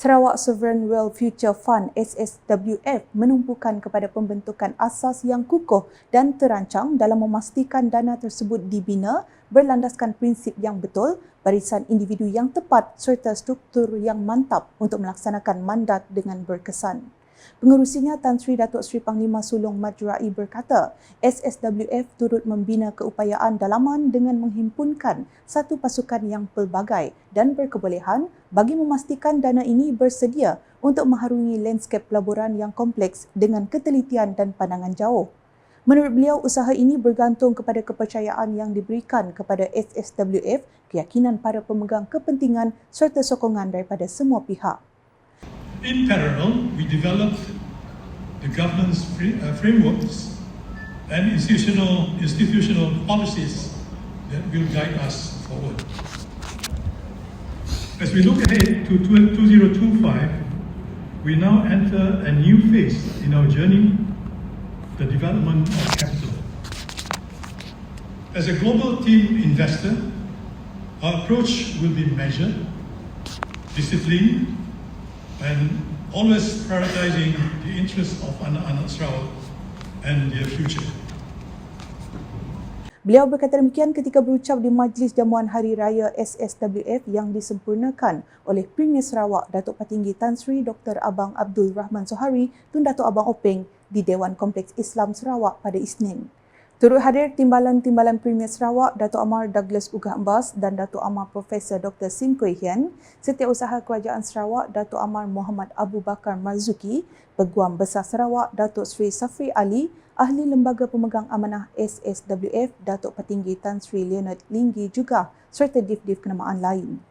Sarawak Sovereign Wealth Future Fund SSWF menumpukan kepada pembentukan asas yang kukuh dan terancang dalam memastikan dana tersebut dibina berlandaskan prinsip yang betul, barisan individu yang tepat serta struktur yang mantap untuk melaksanakan mandat dengan berkesan. Pengerusinya Tan Sri Datuk Sri Panglima Sulong Majrai berkata, SSWF turut membina keupayaan dalaman dengan menghimpunkan satu pasukan yang pelbagai dan berkebolehan bagi memastikan dana ini bersedia untuk mengharungi landscape pelaburan yang kompleks dengan ketelitian dan pandangan jauh. Menurut beliau, usaha ini bergantung kepada kepercayaan yang diberikan kepada SSWF, keyakinan para pemegang kepentingan serta sokongan daripada semua pihak. In parallel, we developed the governance uh, frameworks and institutional, institutional policies that will guide us forward. As we look ahead to 2025, we now enter a new phase in our journey, the development of capital. As a global team investor, our approach will be measured, disciplined, and always prioritizing the interests of anak-anak Sarawak and their future. Beliau berkata demikian ketika berucap di Majlis Jamuan Hari Raya SSWF yang disempurnakan oleh Premier Sarawak Datuk Patinggi Tan Sri Dr. Abang Abdul Rahman Sohari Tun Datuk Abang Openg di Dewan Kompleks Islam Sarawak pada Isnin. Turut hadir Timbalan-Timbalan Premier Sarawak, Datuk Amar Douglas Ugah Ambas dan Datuk Amar Profesor Dr. Sim Kuih Hian, Setiausaha Kerajaan Sarawak, Datuk Amar Muhammad Abu Bakar Marzuki, Peguam Besar Sarawak, Datuk Sri Safri Ali, Ahli Lembaga Pemegang Amanah SSWF, Datuk Petinggi Tan Sri Leonard Linggi juga serta div-div kenamaan lain.